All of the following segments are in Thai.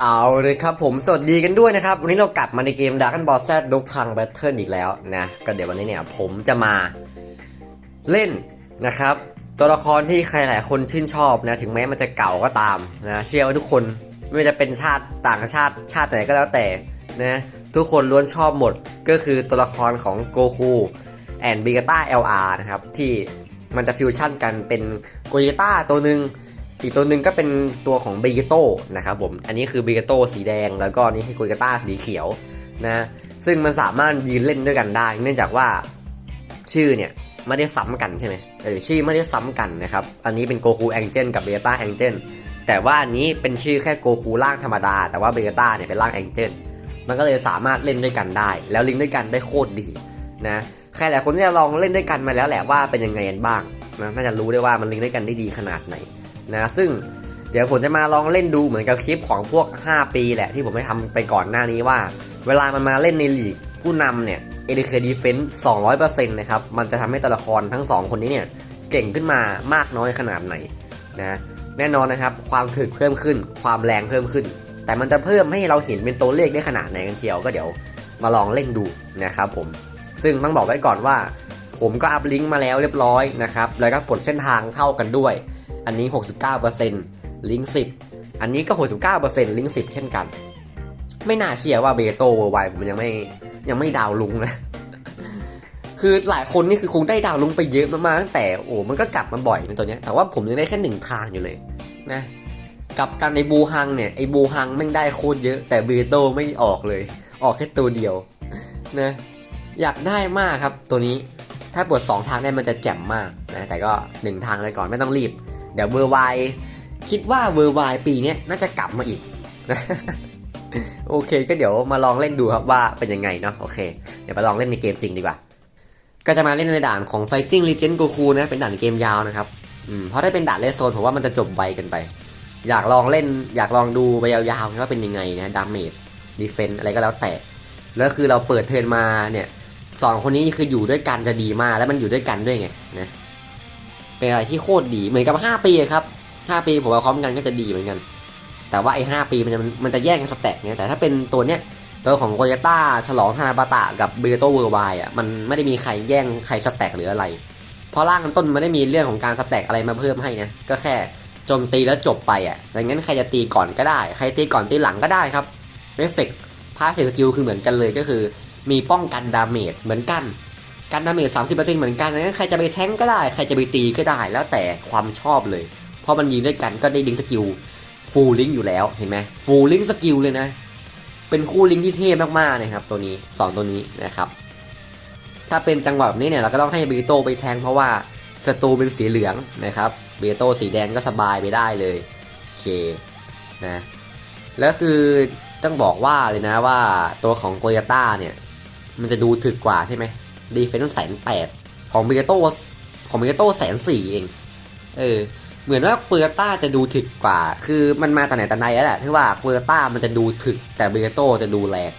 เอาเลยครับผมสวัสดีกันด้วยนะครับ วันนี้เรากลับมาในเกม Dragon Ball Z ดกทัง Battle อีกแล้วนะก็เดี๋ยววันนี้เนี่ยผมจะมาเล่นนะครับ ตัวละครที่ใครหลายคนชื่นชอบนะถึงแม้มันจะเก่าก็ตามนะเชื่อว่าทุกคนไม่ว่าจะเป็นชาติต่างชาติชาติไหนก็แล้วแต่นะทุกคนล้วนชอบหมดก็คือตัวละครของโกคูแอนบิกาต้า LR นะครับที่มันจะฟิวชั่นกันเป็นโกยิต้าตัวหนึ่ง อีกตัวหนึ่งก็เป็นตัวของเบเกโตนะครับผม อันนี้คือเบเกโตสีแดง แล้วก็นี่คือโกเกต้าสีเขียวนะ ซึ่งมันสามารถยืนเล่นด้วยกันได้ เนื่องจากว่าชื่อเนี่ยไม่ได้ซ้ำกันใช่ไหมเออชื่อไม่ได้ซ้ำกันนะครับ อันนี้เป็นโกคูแองเจนกับเบกต้าแองเจนแต่ว่าอันนี้เป็นชื่อแค่โกคูร่างธรรมดา แต่ว่าเบกต้าเนี่ยเป็นร่างแองเจนมันก็เลยสามารถเล่นด้วยกันได้ แล้วลิงก์ด้วยกันได้โคตรดีนะใครหลายคนจะลองเล่นด้วยกันมาแล้วแหละว่าเป็นยังไงกันบ้างนะน่าจะรู้ได้ว่ามันลิงก์ด้วยกันได้ดีขนาดไหน นะซึ่งเดี๋ยวผมจะมาลองเล่นดูเหมือนกับคลิปของพวก 5 ปีแหละที่ผมได้ทำไปก่อนหน้านี้ว่า เวลามันมาเล่นในลีกผู้นำเนี่ย ADK Defense 200%นะครับมันจะทำให้ตัวละครทั้ง 2 คนนี้เนี่ยเก่งขึ้นมามากน้อยขนาดไหนนะแน่นอนนะครับความถึกเพิ่มขึ้น ความแรงเพิ่มขึ้น แต่มันจะเพิ่มให้เราเห็นเป็นตัวเลขได้ขนาดไหนกันเชียวก็เดี๋ยวมาลองเล่นดูนะครับผมซึ่งต้องบอกไว้ก่อนว่า ผมก็อัพลิงก์มาแล้วเรียบร้อยนะครับแล้วก็ผลเส้นทางเท่ากันด้วย อันนี้ 69%ลิงก์ 10 อันนี้ก็ 69%ลิงก์ 10 เช่นกัน ไม่น่าเชื่อว่าเบโตเวอร์ไวผมยังไม่ยังไม่ดาวลุงนะ คือหลายคนนี่คือคงได้ดาวลุงไปเยอะมากๆตั้งแต่โอ้มันก็กลับมาบ่อยในตัวเนี้ย แต่ว่าผมยังได้แค่หนึ่งทางอยู่เลยนะกับการในบูฮังเนี่ยไอบูฮังแม่งได้โคตรเยอะ แต่เบโตไม่ออกเลย ออกแค่ตัวเดียวนะอยากได้มากครับตัวนี้ถ้าเปิด2ทางได้มันจะแจ่มมากนะแต่ก็ 1 ทางเลยก่อนไม่ต้องรีบ เดี๋ยวเวอร์ไวคิดว่าเวอร์ไวปีนี้น่าจะกลับมาอีกนะโอเคก็เดี๋ยวมาลองเล่นดูครับว่าเป็นยังไงเนาะโอเค เดี๋ยวไปลองเล่นในเกมจริงดีกว่า ก็จะมาเล่นในด่านของ Fighting Legend Goku นะเป็นด่านเกมยาวนะครับอืมเพราะถ้าเป็นด่านเลสโซนผมว่ามันจะจบไวกันไป อยากลองเล่น อยากลองดูไปยาวๆว่าเป็นยังไงนะดาเมจดีเฟนอะไรก็แล้วแต่ แล้วคือเราเปิดเทิร์นมาเนี่ยสองคนนี้คืออยู่ด้วยกันจะดีมากแล้วมันอยู่ด้วยกันด้วยไงนะ เป็นอะไรที่โคตรดีเหมือนกับ 5 ปีครับ 5 ปีผมเอาพร้อมกันก็จะดีเหมือนกัน แต่ว่าไอ้5ปีมันจะมันจะแย่งกันสแต็กเนี่ยแต่ถ้าเป็นตัวเนี้ยตัวของโกยต้าฉลองฮานาบาตะกับเบโตเวอร์ไวอะมันไม่ได้มีใครแย่งใครสแต็กหรืออะไร เพราะร่างต้นมันไม่ได้มีเรื่องของการสแต็กอะไรมาเพิ่มให้นะก็แค่โจมตีแล้วจบไปอะดังนั้นใครจะตีก่อนก็ได้ ใครตีก่อนตีหลังก็ได้ครับเอฟเฟกต์พาสสกิลคือเหมือนกันเลยก็คือ มีป้องกันดาเมจเหมือนกัน การดาเมจ30%เหมือนกันงั้นใครจะไปแทงก็ได้ ใครจะไปตีก็ได้ แล้วแต่ความชอบเลย เพราะมันยิงด้วยกันก็ได้ลิงสกิลฟูลลิงอยู่แล้ว เห็นไหมฟูลลิงสกิลเลยนะ เป็นคู่ลิงที่เท่มากๆนะครับตัวนี้ 2 ตัวนี้นะครับ ถ้าเป็นจังหวะแบบนี้เนี่ยเราก็ต้องให้เบีโตไปแทงเพราะว่าศัตรูเป็นสีเหลืองนะครับ เบีโตสีแดงก็สบายไปได้เลยโอเคนะ แล้วคือต้องบอกว่าเลยนะว่าตัวของโกยาต้าเนี่ย มันจะดูถึกกว่าใช่ไหม ดีเฟนซ์แสนแปดของเบโตของเบโตแสนสี่เอง เออ เหมือนว่าเปอร์ต้าจะดูถึกกว่า คือมันมาแต่ไหนแต่ไรแล้วแหละที่ว่าเปอร์ต้ามันจะดูถึก แต่เบโตจะดูแรง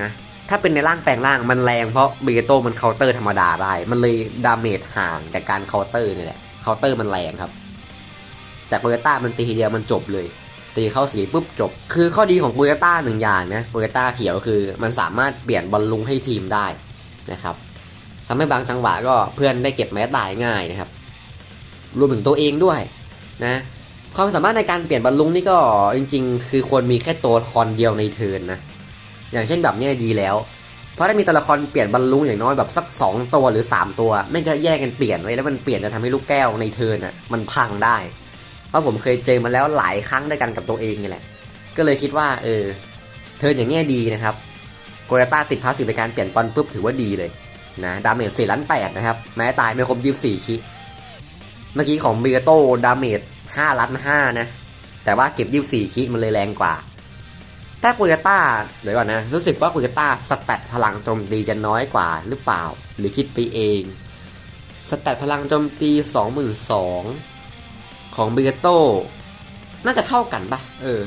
นะ ถ้าเป็นในร่างแปลงร่างมันแรงเพราะเบโตมันเคาน์เตอร์ธรรมดาได้ มันเลยดาเมจห่างจากการเคาน์เตอร์นี่แหละเคาน์เตอร์มันแรงครับ แต่เปอร์ต้ามันตีทีเดียวมันจบเลยตีเข้าสีปุ๊บจบ คือข้อดีของโปเกต้าหนึ่งอย่างนะโปเกต้าเขียวคือ มันสามารถเปลี่ยนบอลลุงให้ทีมได้ นะครับทำให้บางจังหวะก็เพื่อนได้เก็บแม้ตายง่ายนะครับ รวมถึงตัวเองด้วยนะความสามารถในการเปลี่ยนบอลลุงนี่ก็จริง ๆ คือควรมีแค่ตัวละครเดียวในเทิร์นนะอย่างเช่นแบบนี้ดีแล้ว เพราะถ้ามีตัวละครเปลี่ยนบอลลุงอย่างน้อยแบบสัก 2 ตัวหรือ 3 ตัวไม่จะแยกกันเปลี่ยนไว้แล้วมันเปลี่ยนจะทำให้ลูกแก้วในเทิร์นอะมันพังได้ เพราะผมเคยเจอมาแล้วหลายครั้งด้วยกันกับตัวเองนี่แหละ ก็เลยคิดว่าเออเทิร์นอย่างเงี้ยดีนะครับ โกยต้าติดพาสซีฟในการเปลี่ยนบอลปุ๊บถือว่าดีเลยนะดาเมจสี่ล้านแปดนะครับแม้ตายไม่ครบยี่สิบสี่คิเมื่อกี้ของเบียโต้ดาเมจห้าล้านห้านะแต่ว่าเก็บยี่สิบสี่คิมันเลยแรงกว่า ถ้าโกยต้าเดี๋ยวก่อนนะรู้สึกว่าโกยต้าสแตทพลังโจมตีจะน้อยกว่าหรือเปล่า หรือคิดไปเองสแตทพลังโจมตีสองหมื่นสองของเบโต้น่าจะเท่ากันปะเออ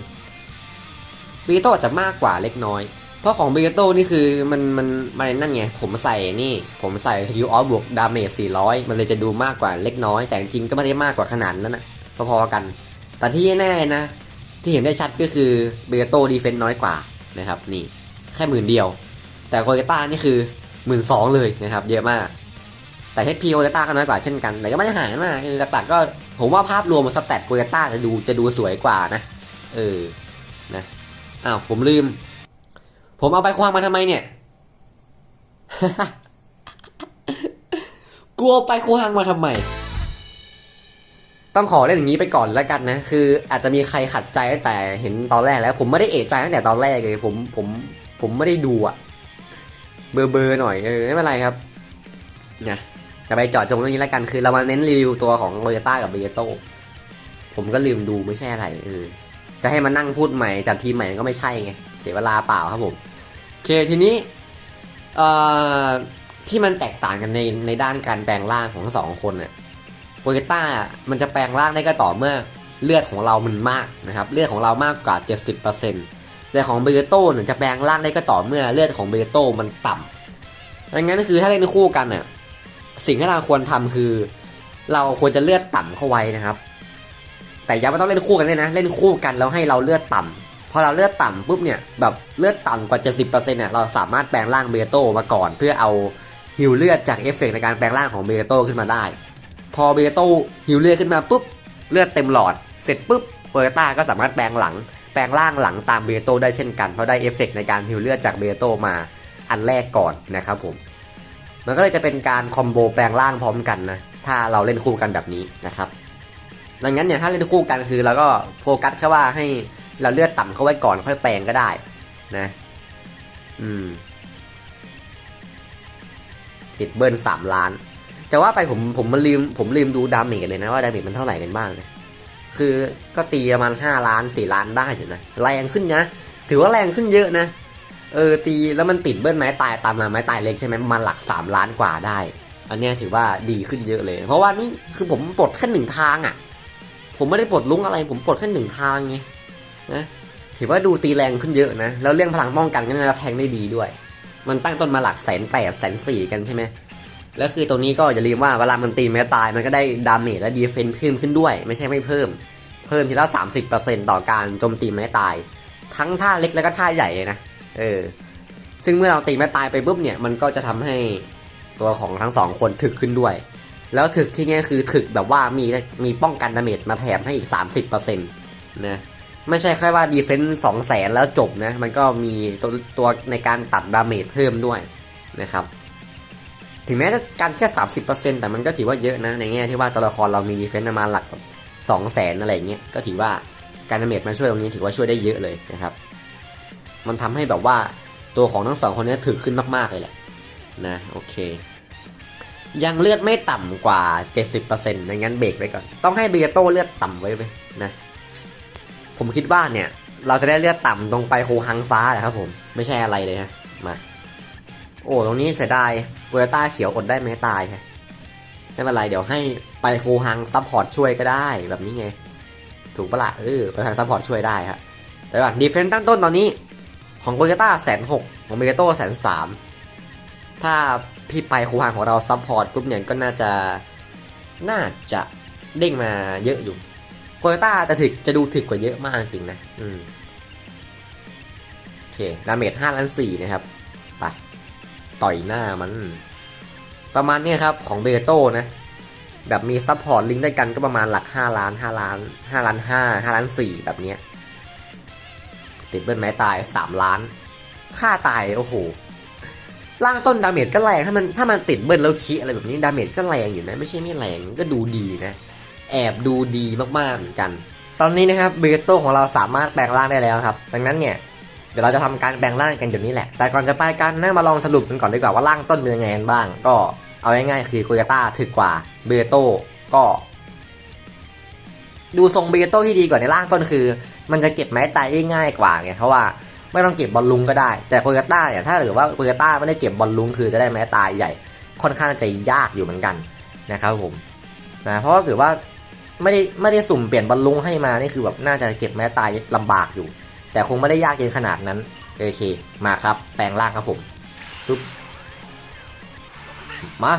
เบโตอาจจะมากกว่าเล็กน้อย เพราะของเบเกโต้นี่คือมันมันมันนั่นไง ผมใส่นี่ ผมใส่สกิลออฟบวกดาเมจ400 มันเลยจะดูมากกว่าเล็กน้อย แต่จริงก็ไม่ได้มากกว่าขนาดนั้นนะพอๆกัน แต่ที่แน่นะ ที่เห็นได้ชัดก็คือเบเกโต้ดีเฟนต์น้อยกว่านะครับนี่แค่หมื่นเดียว แต่โคเกต้านี่คือหมื่นสองเลยนะครับเยอะมาก แต่ HP โคเกต้าก็น้อยกว่าเช่นกัน แต่ก็ไม่ได้ห่างมากคือหลักๆก็ผมว่าภาพรวมสแตทโคเกต้าจะดูจะดูสวยกว่านะเออนะอ้าวผมลืม ผมเอาไปควางมาทำไมเนี่ย กลัวไปควางมาทำไม ต้องขอเล่นอย่างนี้ไปก่อนแล้วกันนะ คือ อาจจะมีใครขัดใจตั้งแต่เห็นตอนแรกแล้ว ผมไม่ได้เอะใจตั้งแต่ตอนแรกเลย ผมผมผมไม่ได้ดูอะเบอร์เบอร์หน่อยเออไม่เป็นไรครับนะจะไปจอดจงเรื่องนี้แล้วกันคือเรามาเน้นรีวิวตัวของโ o โยต้ากับเบโตผมก็ลืมดูไม่ใช่อะไรเออจะให้มานั่งพูดใหม่จัดทีมใหม่ก็ไม่ใช่ไงเสียเวลาเปล่าครับผม เคทีนี้ที่มันแตกต่างกันในในด้านการแปลงร่างของทั้งสองคนเนี่ยโปเกต้ามันจะแปลงร่างได้ก็ต่อเมื่อเลือดของเรามันมากนะครับเลือดของเรามากกว่า 70%แต่ของเบโตเนี่ยจะแปลงร่างได้ก็ต่อเมื่อเลือดของเบโต้มันต่ำดังนั้นคือถ้าเล่นคู่กันเนี่ยสิ่งที่เราควรทำคือ เราควรจะเลือดต่ำเข้าไว้นะครับ แต่ย้ำว่าต้องเล่นคู่กันด้วยนะ เล่นคู่กันแล้วให้เราเลือดต่ำ พอเราเลือดต่ำปุ๊บเนี่ยแบบเลือดต่ำกว่า 70%เนี่ยเราสามารถแปลงร่างเบโตมาก่อน เพื่อเอาฮิวเลือดจากเอฟเฟกต์ในการแปลงร่างของเบโตขึ้นมาได้ พอเบโตฮิวเลือดขึ้นมาปุ๊บเลือดเต็มหลอด เสร็จปุ๊บเบต้าก็สามารถแปลงหลัง แปลงร่างหลังตามเบโตได้เช่นกันเพราะได้เอฟเฟกต์ในการฮิวเลือดจากเบโตมาอันแรกก่อนนะครับผมมันก็เลยจะเป็นการคอมโบแปลงร่างพร้อมกันนะถ้าเราเล่นคู่กันแบบนี้นะครับดังนั้นเนี่ยถ้าเล่นคู่กันคือเราก็โฟกัสแค่ว่าให้ เราเลือดต่ำเข้าไว้ก่อนค่อยแปลงก็ได้นะ อืม ติดเบิร์นสามล้าน แต่ว่าไปผมผมมันลืม ผมลืมดูดาเมจเลยนะว่าดาเมจมันเท่าไหร่กันบ้างนะคือก็ตีประมาณห้าล้านสี่ล้านได้อยู่นะแรงขึ้นนะถือว่าแรงขึ้นเยอะนะเออตีแล้วมันติดเบิ้ลไม้ตายตามมาไม้ตายเล็กใช่ไหมมันหลักสามล้านกว่าได้ อันนี้ถือว่าดีขึ้นเยอะเลย เพราะว่านี่คือผมปลดแค่หนึ่งทางอะ่ะ ผมไม่ได้ปลดลุงอะไร ผมปลดแค่หนึ่งทางไง นะถือว่าดูตีแรงขึ้นเยอะนะ แล้วเรื่องพลังป้องกันก็น่าจะแทงได้ดีด้วย มันตั้งต้นมาหลักแสนแปดแสนสี่กันใช่ไหมแล้วคือตัวนี้ก็อย่าลืมว่าเวลามันตีแม้ตายมันก็ได้ดาเมจและดีเฟนซ์เพิ่มขึ้นด้วย ไม่ใช่ไม่เพิ่ม เพิ่มทีละ 30%ต่อการโจมตีแม้ตาย ทั้งท่าเล็กแล้วก็ท่าใหญ่นะเออซึ่งเมื่อเราตีแม้ตายไปปุ๊บเนี่ยมันก็จะทำให้ตัวของทั้งสองคนถึกขึ้นด้วย แล้วถึกที่นี้คือถึกแบบว่ามีมีป้องกันดาเมจมาแถมให้อีก 30%นะ ไม่ใช่แค่ว่าดีเฟนซ์สองแสนแล้วจบนะ มันก็มีตัวตัวในการตัดดาเมจเพิ่มด้วยนะครับ ถึงแม้จะการแค่ 30%แต่มันก็ถือว่าเยอะนะ ในแง่ที่ว่าตัวละครเรามีดีเฟนซ์ประมาณหลักสองแสนอะไรเงี้ย ก็ถือว่าการดาเมจมาช่วยตรงนี้ถือว่าช่วยได้เยอะเลยนะครับ มันทำให้แบบว่าตัวของทั้งสองคนนี้ถึกขึ้นมากๆเลยแหละนะโอเค ยังเลือดไม่ต่ำกว่า 70%ในงั้นเบรกไว้ก่อน ต้องให้เบียโต้เลือดต่ำไว้ไปนะ ผมคิดว่าเนี่ย เราจะได้เลือดต่ำตรงไปโคฮังฟ้าแหละครับผม ไม่ใช่อะไรเลยฮะมา โอ้ ตรงนี้เสียดายเวลต้าเขียวอดได้ไม่ตายครับไม่เป็นไรเดี๋ยวให้ไปโคฮังซัพพอร์ตช่วยก็ได้แบบนี้ไง ถูกปะละ่ะเออไปทางซัพพอร์ตช่วยได้ครับแต่ก่อนดีเฟนต์ตั้งต้นตอนนี้ ของโกเกต้าแสนหกของเบโต้แสนสามถ้าพี่ไปคูฮานของเราซัพพอร์ตปุ๊บเนี่ยก็น่าจะน่าจะเด้งมาเยอะอยู่ โกเกต้าจะถึกจะดูถึกกว่าเยอะมากจริงนะ อืมโอเคดาเมจห้าล้านสี่นะครับไปต่อยหน้ามัน ประมาณนี้ครับของเบโต้นะ แบบมีซัพพอร์ตลิงก์ด้วยกันก็ประมาณหลัก 5 ล้าน 5 ล้าน 5 ล้าน 5 5 ล้าน 4 แบบเนี้ยติดเบิ้ลไม้ตาย 3 ล้าน ค่าตาย โอ้โห ล่างต้นดาเมจก็แรง ถ้ามันถ้ามันติดเบิ้ลแล้วคิอะไรแบบนี้ดาเมจก็แรงอยู่นะ ไม่ใช่ไม่แรงก็ดูดีนะ แอบดูดีมากๆเหมือนกัน ตอนนี้นะครับเบโต้ของเราสามารถแปลงร่างได้แล้วครับ ดังนั้นเนี่ยเดี๋ยวเราจะทำการแปลงร่างกันเดี๋ยวนี้แหละ แต่ก่อนจะไปกันนะมาลองสรุปกันก่อนดีกว่าว่าร่างต้นเป็นยังไงกันบ้าง ก็เอาง่ายๆคือโกยต้าถึกกว่าเบโต้ก็ ดูทรงเบโต้ที่ดีกว่าในร่างต้นคือ มันจะเก็บไม้ตายได้ง่ายกว่าไงเพราะว่าไม่ต้องเก็บบอลลุงก็ได้ แต่โกยต้าเนี่ยถ้าหรือว่าโกยต้าไม่ได้เก็บบอลลุงคือจะได้ไม้ตายใหญ่ ค่อนข้างจะยากอยู่เหมือนกันนะครับผมนะเพราะว่าถือว่า ไม่ได้ไม่ได้สุ่มเปลี่ยนบอลลุงให้มานี่คือแบบน่าจะเก็บไม้ตายลำบากอยู่ แต่คงไม่ได้ยากเย็นขนาดนั้นโอเคมาครับ แปลงร่างครับผมปุ๊บมา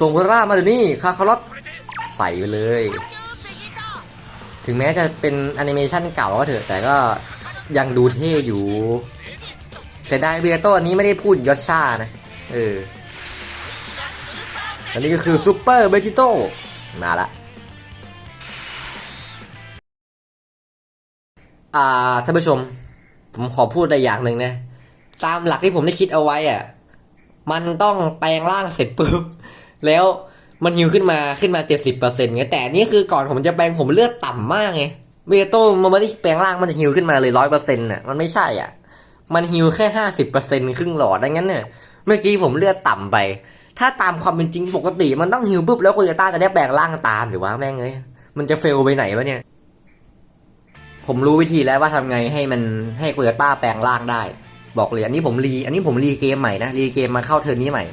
ส่งพลร่ามาเดี๋ยวนี้คาคารอตใส่ไปเลยถึถึงแม้จะเป็นแอนิเมชันเก่าก็เถอะแต่ก็ยังดูเท่อยู่เสียดายเบียโตอันนี้ไม่ได้พูดยอชชานะ เออ อันนี้ก็คือซูเปอร์เบจิโตมาละ อ่าท่านผู้ชม ผมขอพูดอะไรอย่างหนึ่งนะ ตามหลักที่ผมได้คิดเอาไว้อะมันต้องแปลงร่างเสร็จปุ๊บ แล้วมันฮิวขึ้นมาขึ้นมาเจ็ดสิบเปอร์เซ็นต์ไงแต่นี่คือก่อนผมจะแปลงผมเลือดต่ำมากไงเวโต้มันไม่ได้แปลงร่างมันจะฮิวขึ้นมาเลยร้อยเปอร์เซ็นต์น่ะมันไม่ใช่อะ มันฮิวแค่ห้าสิบเปอร์เซ็นต์ครึ่งหลอดดังนั้นเนี่ยเมื่อกี้ผมเลือดต่ำไป ถ้าตามความเป็นจริงปกติ มันต้องฮิวปุ๊บแล้วโคโยต้าจะได้แปลงร่างตามหรือว่าแม่งเอ้ยมันจะเฟลไปไหนวะเนี่ย ผมรู้วิธีแล้วว่าทำไงให้มันให้โคโยต้าแปลงร่างได้ บอกเลยอันนี้ผมรีอันนี้ผมรีเกมใหม่นะรีเกมมาเข้าเทิร์นนี้ใหม่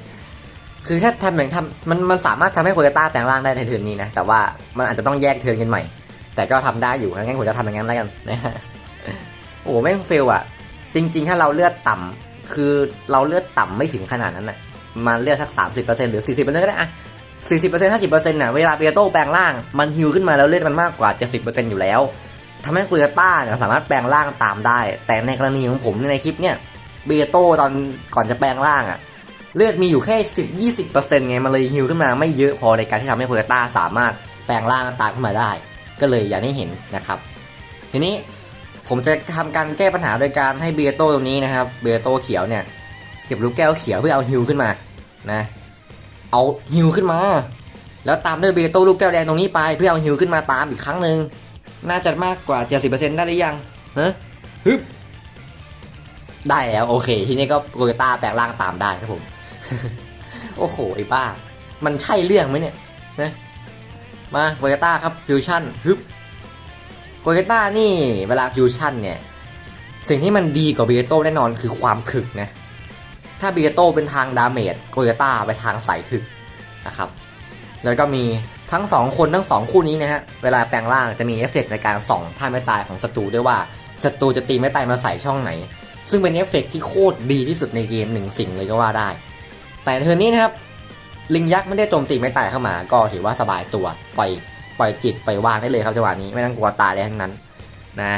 คือถ้าทำอย่างทำมันมันสามารถทำให้โคโยต้าแปลงร่างได้ในเทิร์นนี้นะแต่ว่ามันอาจจะต้องแยกเทิร์นกันใหม่ แต่ก็ทำได้อยู่งั้นผมจะทำอย่างนั้นแล้วกันนะฮะโอ้โหแม่งเฟลอะจริง ๆ ถ้าเราเลือดต่ำคือเราเลือดต่ำไม่ถึงขนาดนั้นน่ะมาเลือดสักสามสิบเปอร์เซ็นต์หรือสี่สิบเปอร์เซ็นต์ก็ได้อะสี่สิบเปอร์เซ็นต์ห้าสิบเปอร์เซ็นต์น่ะเวลาเบียโต้แปลงร่างมันฮิวขึ้นมาแล้วเลือดมันมากกว่าเจ็ดสิบเปอร์เซ็นต์อยู่แล้ว ทำให้โคโยต้าเนี่ยสามารถแปลงร่างตามได้ แต่ในกรณีของผมในคลิปเนี่ยเบียโต้ตอนก่อนจะแปลงร่างอะเลือดมีอยู่แค่ 10 20 ไง มันเลยฮิวขึ้นมาไม่เยอะพอในการที่ทำให้โคโยต้าสามารถแปลงร่างตามขึ้นมาได้ ก็เลยอย่างที่เห็นนะครับ ทีนี้ผมจะทำการแก้ปัญหาโดยการให้เบียโตตรงนี้นะครับเบียโตเขียวเนี่ยเก็บลูกแก้วเขียวเพื่อเอาฮิวขึ้นมานะเอาฮิวขึ้นมา แล้วตามด้วยเบียโตลูกแก้วแดงตรงนี้ไปเพื่อเอาฮิวขึ้นมาตามอีกครั้งหนึ่ง น่าจะมากกว่า 70%ได้หรือยังฮะฮึบได้แล้วโอเค ทีนี้ก็โคโยต้าแปลงร่างตามได้ครับผม โอ้โห ไอ้บ้า มันใช่เรื่องไหมเนี่ยนะมาโคโยต้าครับฟิวชั่นฮึบโคโยต้านี่เวลาฟิวชั่นเนี่ย สิ่งที่มันดีกว่าเบียโต้แน่นอนคือความถึกนะ ถ้าเบียโต้เป็นทางดาเมจโคโยต้าไปทางสายถึกนะครับ แล้วก็มี ทั้งสองคนทั้งสองคู่นี้นะฮะ เวลาแปลงร่างจะมีเอฟเฟกต์ในการส่องท่าไม่ตายของศัตรูด้วยว่าศัตรูจะตีไม่ตายมาใส่ช่องไหน ซึ่งเป็นเอฟเฟกต์ที่โคตรดีที่สุดในเกมหนึ่งสิ่งเลยก็ว่าได้ แต่เทอร์นี้นะครับ ลิงยักษ์ไม่ได้โจมตีไม่ตายเข้ามา ก็ถือว่าสบายตัวปล่อยปล่อยจิตปล่อยวางได้เลยครับจังหวะนี้ไม่ต้องกลัวตายอะไรทั้งนั้นนะ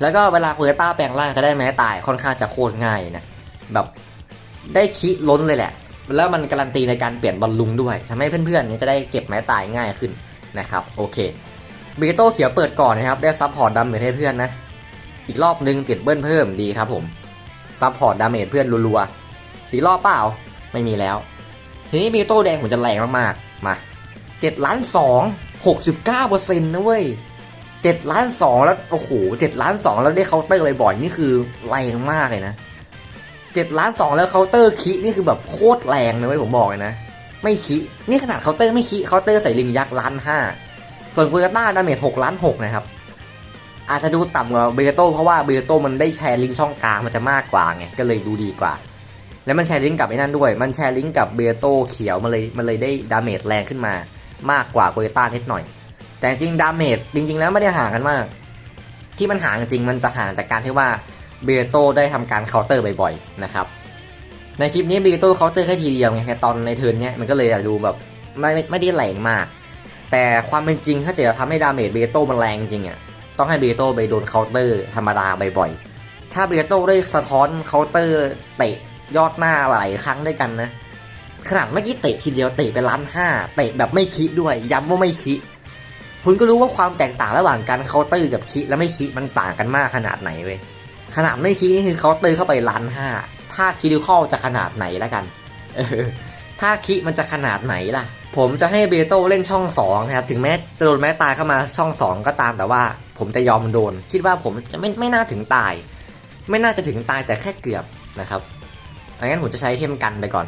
แล้วก็เวลาโคเอต้าแปลงร่างจะได้แม้ตายค่อนข้างจะโคตรง่ายนะแบบได้คิล้นเลยแหละ แล้วมันการันตีในการเปลี่ยนบอลลุงด้วยทำให้เพื่อนๆเนี่ยจะได้เก็บไม้ตายง่ายขึ้นนะครับโอเคบิโต้เขียวเปิดก่อนนะครับได้ซับพอร์ตดาเมจให้เพื่อนนะ อีกรอบนึงติดเบิ้ลเพิ่มดีครับผมซับพอร์ตดาเมจเพื่อนรัวๆอีกรอบเปล่าไม่มีแล้ว ทีนี้บิโต้แดงผมจะแรงมากๆมา7ล้าน2 69เปอร์เซ็นต์นะเว้ย7ล้าน2แล้วโอ้โห7ล้าน2แล้วได้เคาน์เตอร์บ่อยๆนี่คือแรงมากเลยนะ เจ็ดล้านสองแล้วเคาน์เตอร์คินี่คือแบบโคตรแรงนะเว้ยผมบอกเลยนะ ไม่คินี่ขนาดเคาน์เตอร์ไม่คิเคาน์เตอร์ใส่ลิงยักษ์ล้านห้าส่วนโคโยต้าดาเมจหกล้านหกนะครับ อาจจะดูต่ำกว่าเบโตเพราะว่าเบโตมันได้แชร์ลิงช่องกลางมันจะมากกว่าไงก็เลยดูดีกว่า แล้วมันแชร์ลิงกับไอ้นั่นด้วย มันแชร์ลิงกับเบโตเขียวมันเลยมันเลยได้ดาเมจแรงขึ้นมา มากกว่าโคโยต้านิดหน่อย แต่จริงดาเมจจริง ๆ แล้วไม่ได้ห่างกันมาก ที่มันห่างจริงมันจะห่างจากการที่ว่า เบโตได้ทำการเคาน์เตอร์บ่อยๆนะครับในคลิปนี้บีโต้เคาน์เตอร์แค่ทีเดียวไงแต่ตอนในเทิร์นเนี้ยมันก็เลยอาจดูแบบไม่ไม่ได้แรงมาก แต่ความเป็นจริงถ้าจะทำให้ดาเมจเบโต้มันแรงจริงอะต้องให้เบโต้ไปโดนเคาน์เตอร์ธรรมดาบ่อยๆถ้าเบโต้ได้สะท้อนเคาน์เตอร์เตะยอดหน้าหลายครั้งด้วยกันนะขนาดเมื่อกี้เตะทีเดียวเตะไปล้านห้าเตะแบบไม่คิด้วยย้ำว่าไม่คิคุณก็รู้ว่าความแตกต่างระหว่างการเคาน์เตอร์กับคิและไม่คิมันต่างกันมากขนาดไหนเว้ย ขนาดไม่คิดนี่คือเคาเตอเข้าไปล้านห้าถ้าคิดิคอจะขนาดไหนแล้วกันเออถ้าคิมันจะขนาดไหนล่ะ ผมจะให้เบโต้เล่นช่อง2นะครับถึงแม้จะโดนแม้ตายเข้ามาช่อง 2 ก็ตามแต่ว่า ผมจะยอมโดน คิดว่าผมจะไม่ไม่น่าถึงตาย ไม่น่าจะถึงตายแต่แค่เกือบนะครับงั้นผมจะใช้เทมกันไปก่อน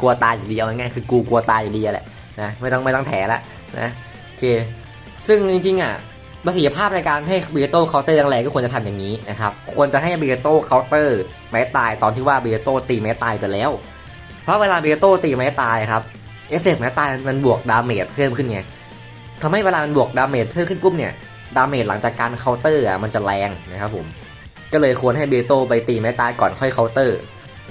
กลัวตายอย่างเดียวง่ายคือกูกลัวตายอย่างเดียวแหละนะไม่ต้องไม่ต้องแถละนะโอเค ซึ่งจริงๆอะ ประสิทธิภาพในการให้เบียโต้เคาน์เตอร์แรงๆก็ควรจะทำอย่างนี้นะครับควรจะให้เบียโต้เคาน์เตอร์ไม้ตายตอนที่ว่าเบียโต้ตีไม้ตายไปแล้ว เพราะเวลาเบียโต้ตีไม้ตายครับเอฟเฟกต์ไม้ตายมันบวกดาเมจเพิ่มขึ้นไงทำให้เวลามันบวกดาเมจเพิ่มขึ้นปุ๊บเนี่ยดาเมจหลังจากการเคาน์เตอร์อะมันจะแรงนะครับผมก็เลยควรให้เบียโต้ไปตีไม้ตายก่อนค่อยเคาน์เตอร์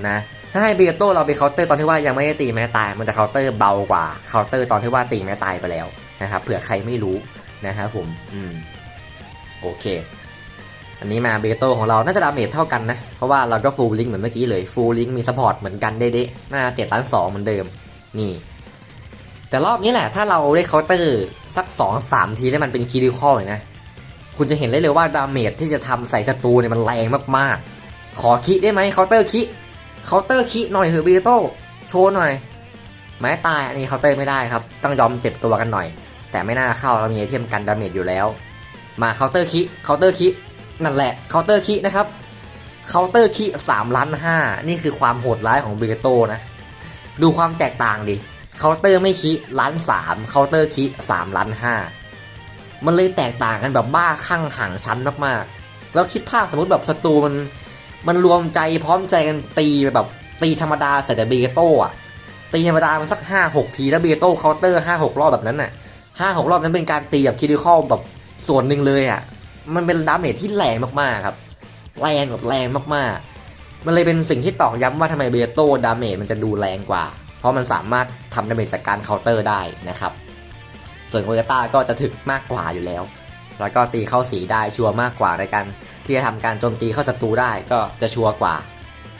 นะถ้าให้เบียโต้เราไปเคาน์เตอร์ตอนที่ว่ายังไม่ได้ตีไม้ตาย มันจะเคาน์เตอร์เบากว่าเคาน์เตอร์ตอนที่ว่าตีไม้ตายไปแล้วนะครับเผื่อใครไม่รู้ นะครับผมอืมโอเค อันนี้มาเบโตของเรา น่าจะดาเมจเท่ากันนะ เพราะว่าเราก็ฟูลลิงเหมือนเมื่อกี้เลย ฟูลลิงมีซัพพอร์ตเหมือนกันเด๊ะๆน่าเจ็ดล้านสองเหมือนเดิม นี่ แต่รอบนี้แหละ ถ้าเราได้เคาน์เตอร์สักสองสามทีแล้วมันเป็นคีดิคอลเลยนะ คุณจะเห็นได้เลยว่าดาเมจที่จะทำใส่ศัตรูเนี่ยมันแรงมากๆ ขอคิได้ไหมเคาน์เตอร์คิเคาน์เตอร์คิหน่อยเถอเบโตโชว์หน่อยไม้ตายอันนี้เคาน์เตอร์ไม่ได้ครับ ต้องยอมเจ็บตัวกันหน่อย แต่ไม่น่าเข้าเรามีไอเทมกันดาเมจอยู่แล้ว มาเคาน์เตอร์คิเคาน์เตอร์คินั่นแหละเคาน์เตอร์คินะครับเคาน์เตอร์คิสามล้านห้านี่คือความโหดร้ายของเบโตนะ ดูความแตกต่างดิเคาน์เตอร์ไม่คิล้านสามเคาน์เตอร์คิสามล้านห้ามันเลยแตกต่างกันแบบบ้าคลั่งห่างชั้นมากๆแล้วคิดภาพสมมติแบบศัตรูมันมันรวมใจพร้อมใจกันตีแบบตีธรรมดาใส่แต่เบโต้อะตีธรรมดามาสักห้าหกทีแล้วเบโตเคาน์เตอร์ห้าหกรอบแบบนั้นน่ะ ห้าหกรอบนั้นเป็นการตีแบบคิดิคอลแบบส่วนหนึ่งเลยอะมันเป็นดาเมจที่แรงมากๆครับ แรงแบบแรงมากๆ มันเลยเป็นสิ่งที่ตอกย้ำว่าทำไมเบโต้ดาเมจมันจะดูแรงกว่า เพราะมันสามารถทำดาเมจจากการเคาน์เตอร์ได้นะครับ ส่วนโคยต้าก็จะถึกมากกว่าอยู่แล้ว แล้วก็ตีเข้าสีได้ชัวร์มากกว่าในการที่จะทำการโจมตีเข้าศัตรูได้ก็จะชัวร์กว่า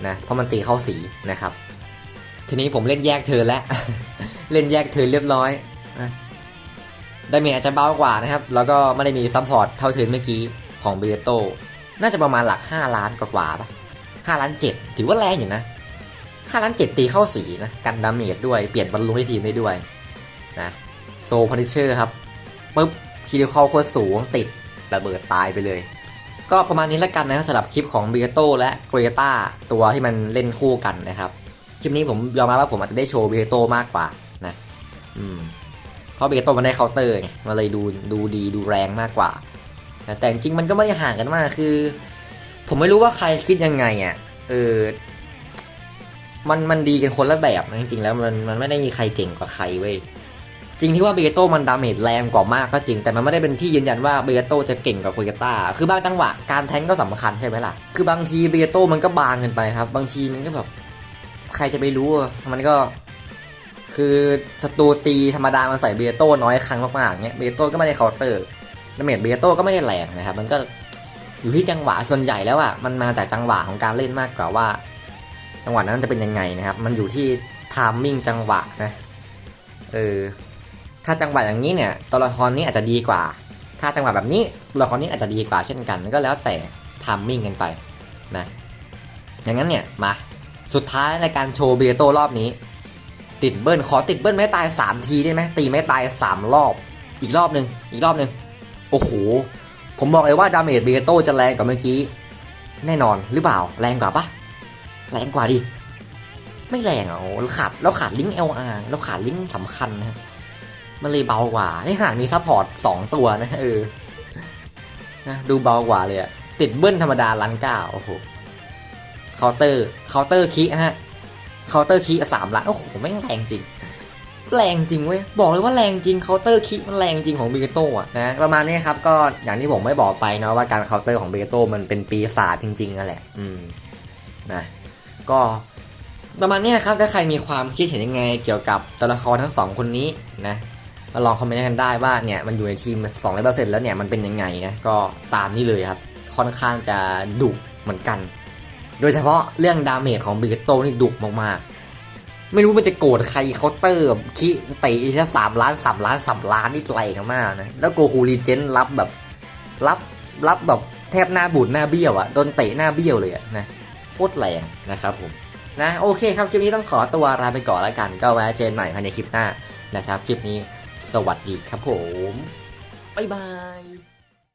นะเพราะมันตีเข้าสีนะครับ ทีนี้ผมเล่นแยกเธอแล้ว เล่นแยกเธอเรียบร้อย ดาเมจอาจจะเบากว่านะครับ แล้วก็ไม่ได้มีซัพพอร์ตเท่าเทินเมื่อกี้ของเบโตน่าจะประมาณหลัก 5 ล้านกว่าๆปะ5ล้าน7ถือว่าแรงอยู่นะ5ล้าน7ตีเข้าสีนะ กันดาเมจด้วยเปลี่ยนบอลลูนให้ทีมได้ด้วยนะโซพันิเชอร์ครับปุ๊บคีดิคอลโคตรสูงติดระเบิดตายไปเลย ก็ประมาณนี้แล้วกันนะครับสำหรับคลิปของเบียโตและโกเยต้าตัวที่มันเล่นคู่กันนะครับ คลิปนี้ผมยอมรับว่าผมอาจจะได้โชว์เบียโตมากกว่านะ อืม ราะเบโตมันได้เคาน์เตอร์มันเลยดูดูดีดูแรงมากกว่า แต่จริงมันก็ไม่ได้ห่างกันมากคือ ผมไม่รู้ว่าใครคิดยังไงอะเออมันมันดีกันคนละแบบจริงๆแล้วมันมันไม่ได้มีใครเก่งกว่าใครเว้ยจริงที่ว่าเบโตมันดาเมจแรงกว่ามากก็จริง แต่มันไม่ได้เป็นที่ยืนยันว่าเบโตจะเก่งกว่าโคยต้าคือบางจังหวะการแทงก็สำคัญใช่ไหมล่ะคือบางทีเบโตมันก็บางเกินไปครับ บางทีมันก็แบบใครจะไปรู้มันก็ คือศัตรูตีธรรมดา มันใส่เบโต้น้อยครั้งมากๆเนี้ยเบโต้ก็ไม่ได้เคาน์เตอร์ดาเมจเบโต้ก็ไม่ได้แรงนะครับ มันก็อยู่ที่จังหวะส่วนใหญ่แล้วอะมันมาจากจังหวะของการเล่นมากกว่าว่า จังหวะนั้นจะเป็นยังไงนะครับ มันอยู่ที่ทามมิ่งจังหวะนะ เออ ถ้าจังหวะอย่างนี้เนี่ยตัวละครนี้อาจจะดีกว่า ถ้าจังหวะแบบนี้ตัวละครนี้อาจจะดีกว่าเช่นกัน ก็แล้วแต่ทามมิ่งกันไปนะ อย่างนั้นเนี่ย มา สุดท้ายในการโชว์เบโต้รอบนี้ ติดเบิ้ลขอติดเบิ้ลไม่ตาย 3 ทีได้ไหมตีไม่ตาย 3 รอบ อีกรอบหนึ่งอีกรอบหนึ่งโอ้โห ผมบอกเลยว่าดาเมจเบโตจะแรงกว่าเมื่อกี้ แน่นอนหรือเปล่าแรงกว่าปะแรงกว่าดิ ไม่แรงอะโอ้เราขาดเราขาดลิงก์ LR เราขาดลิงก์สำคัญนะมันเลยเบากว่านี่ขนาดมีซัพพอร์ต2ตัวนะเออนะดูเบากว่าเลยอะติดเบิ้ลธรรมดาล้านเก้าโอ้โหเคาน์เตอร์เคาน์เตอร์คีฮะ เคาน์เตอร์คีสามล้านโอ้โหไม่งแรงจริง แรงจริงเว้ยบอกเลยว่าแรงจริงเคาน์เตอร์คีมันแรงจริงของเบโต้อะนะประมาณนี้ครับก็อย่างที่ผมไม่บอกไปเนาะว่าการเคาน์เตอร์ของเบโต้มันเป็นปีศาจจริงๆนั่นแหละ อืมนะก็ประมาณนี้ครับถ้าใครมีความคิดเห็นยังไงเกี่ยวกับตัวละครทั้งสองคนนี้นะมาลองคอมเมนต์กันได้ว่าเนี่ยมันอยู่ในทีมสองร้อยเปอร์เซ็นต์แล้วเนี่ยมันเป็นยังไงนะก็ตามนี้เลยครับ ค่อนข้างจะดุเหมือนกัน โดยเฉพาะเรื่องดาเมจของเบเกโตนี่ดุมากๆ ไม่รู้มันจะโกรธใครเคาน์เตอร์คิเตะแค่สามล้านสามล้านสามล้านนี่แรงมากนะ แล้วโกคูรีเจนรับแบบรับรับแบบแทบหน้าบูดหน้าเบี้ยวอะโดนเตะหน้าเบี้ยวเลยอะนะโคตรแรงนะครับผมนะโอเคครับคลิปนี้ต้องขอตัวลาไปก่อนแล้วกัน ก็ไว้เจอกันใหม่ภายในคลิปหน้านะครับ คลิปนี้สวัสดีครับผม บ๊ายบาย